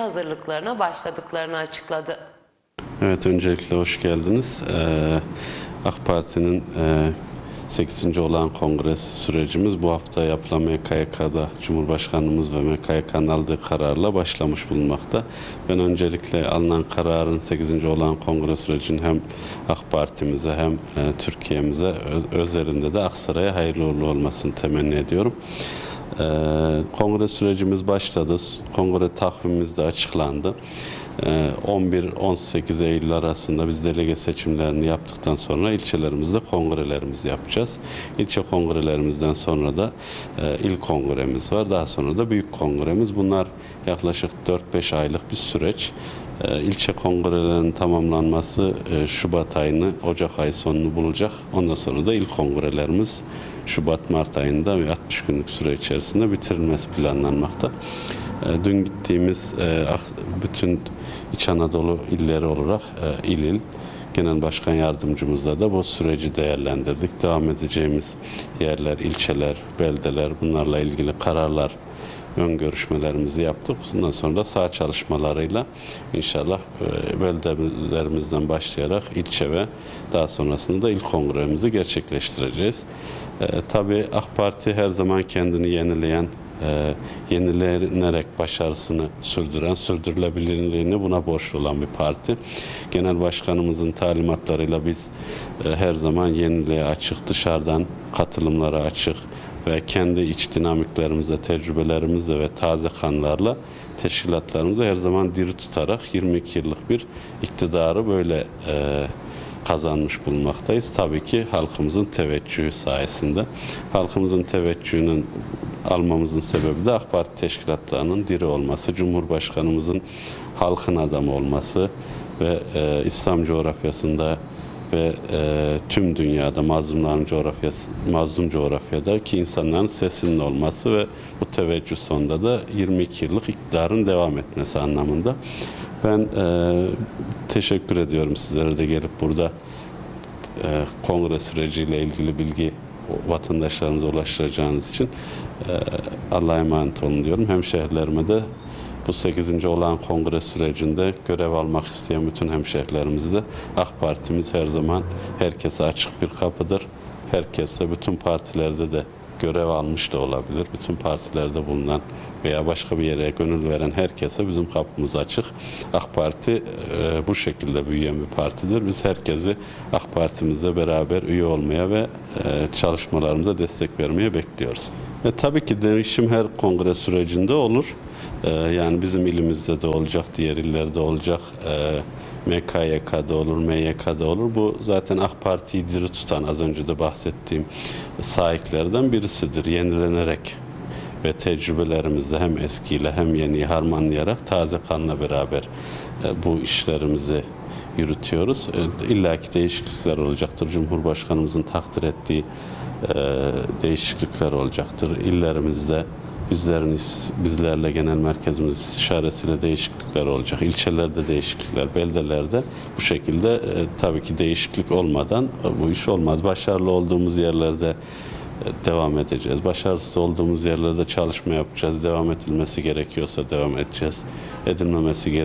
hazırlıklarına başladıklarını açıkladı. Evet, öncelikle hoş geldiniz. Ee, AK Parti'nin e, 8. olan kongres sürecimiz bu hafta yapılan MKYK'da Cumhurbaşkanımız ve MKYK'nın aldığı kararla başlamış bulunmakta. Ben öncelikle alınan kararın 8. olan kongre sürecinin hem AK Parti'mize hem e, Türkiye'mize öz- özelinde de Aksaray'a hayırlı uğurlu olmasını temenni ediyorum. Ee, kongre sürecimiz başladı. Kongre takvimimiz de açıklandı. Ee, 11-18 Eylül arasında biz delege seçimlerini yaptıktan sonra ilçelerimizde kongrelerimizi yapacağız. İlçe kongrelerimizden sonra da e, il kongremiz var. Daha sonra da büyük kongremiz. Bunlar yaklaşık 4-5 aylık bir süreç. Ee, İlçe kongrelerinin tamamlanması e, Şubat ayını, Ocak ayı sonunu bulacak. Ondan sonra da il kongrelerimiz Şubat-Mart ayında ve 60 günlük süre içerisinde bitirilmesi planlanmakta. E, Dün gittiğimiz e, bütün İç Anadolu illeri olarak e, il il Genel Başkan Yardımcımızla da bu süreci değerlendirdik. Devam edeceğimiz yerler, ilçeler, beldeler bunlarla ilgili kararlar ön görüşmelerimizi yaptık. Bundan sonra da sağ çalışmalarıyla inşallah e, beldelerimizden başlayarak ilçe ve daha sonrasında da il kongremizi gerçekleştireceğiz. E, tabii AK Parti her zaman kendini yenileyen, e, yenilenerek başarısını sürdüren, sürdürülebilirliğini buna borçlu olan bir parti. Genel Başkanımızın talimatlarıyla biz e, her zaman yeniliğe açık, dışarıdan katılımlara açık, ve kendi iç dinamiklerimizle, tecrübelerimizle ve taze kanlarla teşkilatlarımızı her zaman diri tutarak 22 yıllık bir iktidarı böyle e, kazanmış bulunmaktayız. Tabii ki halkımızın teveccühü sayesinde. Halkımızın teveccühünün almamızın sebebi de AK Parti teşkilatlarının diri olması, Cumhurbaşkanımızın halkın adamı olması ve e, İslam coğrafyasında ve e, tüm dünyada mazlumların coğrafyası, mazlum coğrafyadaki insanların sesinin olması ve bu teveccüh sonunda da 22 yıllık iktidarın devam etmesi anlamında. Ben e, teşekkür ediyorum sizlere de gelip burada e, kongre süreciyle ilgili bilgi vatandaşlarımıza ulaştıracağınız için e, Allah'a emanet olun diyorum. Hemşehrilerime de bu 8. olan kongre sürecinde görev almak isteyen bütün hemşehrilerimizde AK Partimiz her zaman herkese açık bir kapıdır. Herkes de bütün partilerde de görev almış da olabilir. Bütün partilerde bulunan veya başka bir yere gönül veren herkese bizim kapımız açık. AK Parti e, bu şekilde büyüyen bir partidir. Biz herkesi AK Partimizle beraber üye olmaya ve e, çalışmalarımıza destek vermeye bekliyoruz. E, tabii ki değişim her kongre sürecinde olur. E, yani bizim ilimizde de olacak, diğer illerde olacak. E, MKYK'da olur, MYK'da olur. Bu zaten AK Parti'yi diri tutan az önce de bahsettiğim sahiplerden birisidir. Yenilenerek ve tecrübelerimizle hem eskiyle hem yeniyi harmanlayarak taze kanla beraber e, bu işlerimizi yürütüyoruz. E, İlla ki değişiklikler olacaktır. Cumhurbaşkanımızın takdir ettiği e, değişiklikler olacaktır. İllerimizde bizlerin bizlerle genel merkezimiz istişaresiyle değişiklikler olacak. İlçelerde değişiklikler, beldelerde bu şekilde e, tabii ki değişiklik olmadan bu iş olmaz. Başarılı olduğumuz yerlerde devam edeceğiz. Başarısız olduğumuz yerlerde çalışma yapacağız. Devam edilmesi gerekiyorsa devam edeceğiz. Edilmemesi gerek